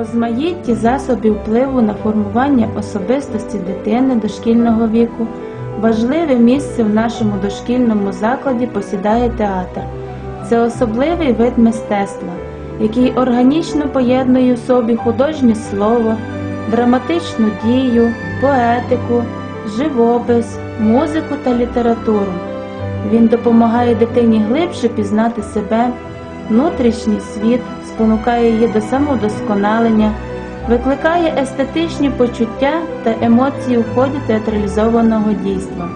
розмаїтті засобів впливу на формування особистості дитини дошкільного віку важливе місце в нашому дошкільному закладі посідає театр. Це особливий вид мистецтва, який органічно поєднує в собі художнє слово, драматичну дію, поетику, живопис, музику та літературу. Він допомагає дитині глибше пізнати себе, внутрішній світ, спонукає її до самовдосконалення, викликає естетичні почуття та емоції в ході театралізованого дійства.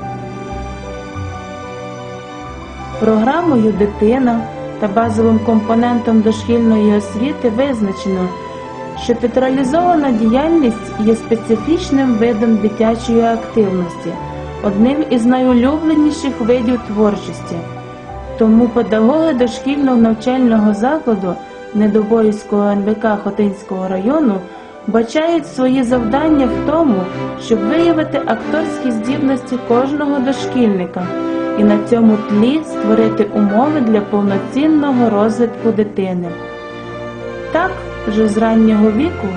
Програмою дитина та базовим компонентом дошкільної освіти визначено, що театралізована діяльність є специфічним видом дитячої активності, одним із найулюбленіших видів творчості. Тому педагоги дошкільного навчального закладу Недобоївського НВК Хотинського району бачають свої завдання в тому, щоб виявити акторські здібності кожного дошкільника і на цьому тлі створити умови для повноцінного розвитку дитини. Так, вже з раннього віку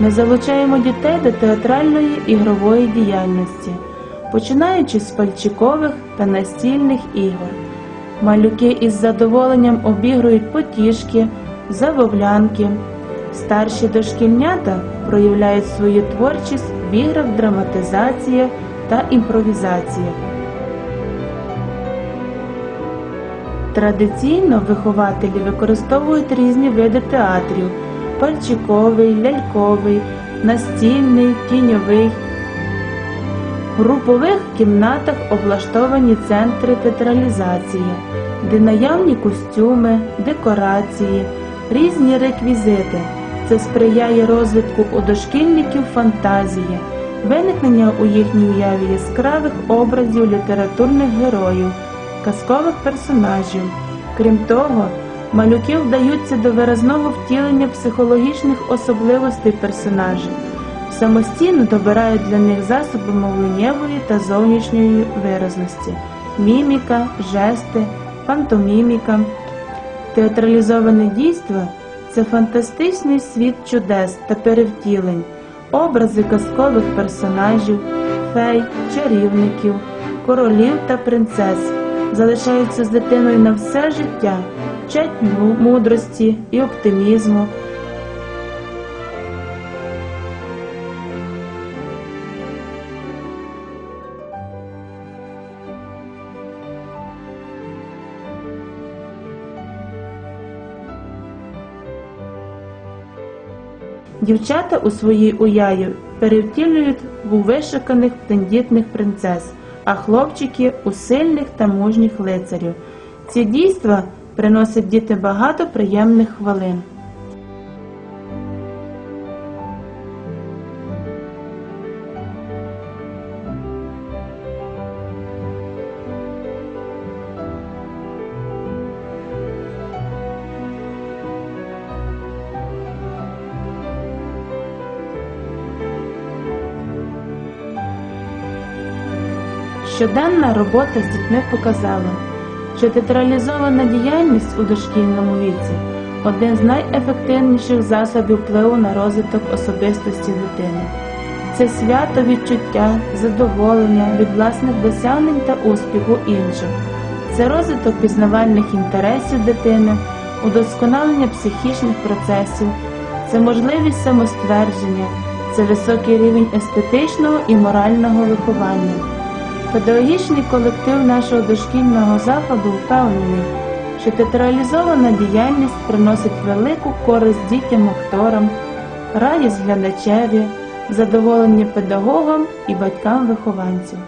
ми залучаємо дітей до театральної ігрової діяльності, починаючи з пальчикових та настільних ігор. Малюки із задоволенням обігрують потішки, забавлянки. Старші дошкільнята проявляють свою творчість в іграх, драматизаціях та імпровізаціях. Традиційно вихователі використовують різні види театрів: пальчиковий, ляльковий, настільний, тіньовий. В групових кімнатах облаштовані центри театралізації, де наявні костюми, декорації, різні реквізити. Це сприяє розвитку у дошкільників фантазії, виникнення у їхній уяві яскравих образів літературних героїв, казкових персонажів. Крім того, малюки вдаються до виразного втілення психологічних особливостей персонажів самостійно добирають для них засоби мовленнєвої та зовнішньої виразності, міміка, жести, пантоміміка. Театралізоване дійство це фантастичний світ чудес та перевтілень, образи казкових персонажів, фей, чарівників, королів та принцес залишаються з дитиною на все життя, вчать мудрості і оптимізму. Дівчата у своїй уяві перевтілюють у вишиканих тендітних принцес, а хлопчики у сильних та мужніх лицарів. Ці дійства приносять діти багато приємних хвилин. Щоденна робота з дітьми показала, що театралізована діяльність у дошкільному віці один з найефективніших засобів впливу на розвиток особистості дитини. Це свято відчуття, задоволення від власних досягнень та успіху інших. Це розвиток пізнавальних інтересів дитини, удосконалення психічних процесів, це можливість самоствердження, це високий рівень естетичного і морального виховання. Педагогічний колектив нашого дошкільного закладу впевнений, що театралізована діяльність приносить велику користь дітям-акторам, радість глядачеві, задоволення педагогам і батькам вихованців.